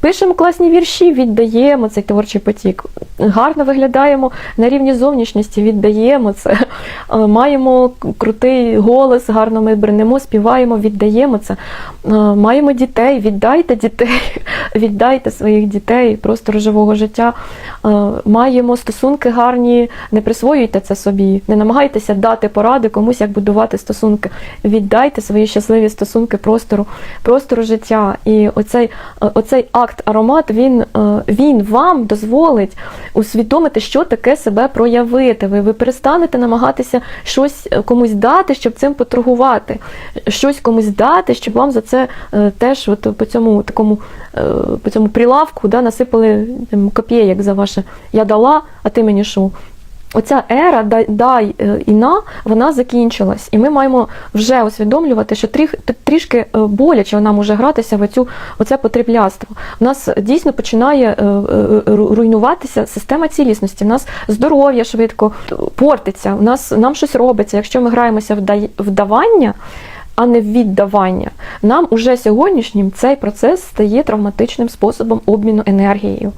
Пишемо класні вірші, віддаємо цей творчий потік. Гарно виглядаємо на рівні зовнішності, віддаємо це. Е, Маємо крутий голос, гарно ми бренемо, співаємо, віддаємо це. Е, Маємо дітей, віддайте дітей, віддайте своїх дітей просто живого життя. Е, Маємо стосунки гарні, не присвоюйте це собі, не намагайтеся дати поради комусь, як будувати стосунки. Віддайте свої щасливі стосунки простору, простору життя. І оцей, е, оцей акт аромат він, е, він вам дозволить усвідомити, що таке себе проявити. Ви, ви перестанете намагатися щось комусь дати, щоб цим поторгувати, щось комусь дати, щоб вам за це теж от по цьому такому по цьому прилавку да, насипали там, копійок за ваше я дала, а ти мені що? Оця ера дай, дай е, і на вона закінчилась, і ми маємо вже усвідомлювати, що трішки е, боляче нам уже гратися в цю оце потрібляство. У нас дійсно починає е, е, ру- руйнуватися система цілісності. У нас здоров'я швидко портиться. У нас нам щось робиться. Якщо ми граємося в дай- в давання, а не віддавання, нам уже сьогоднішнім цей процес стає травматичним способом обміну енергією.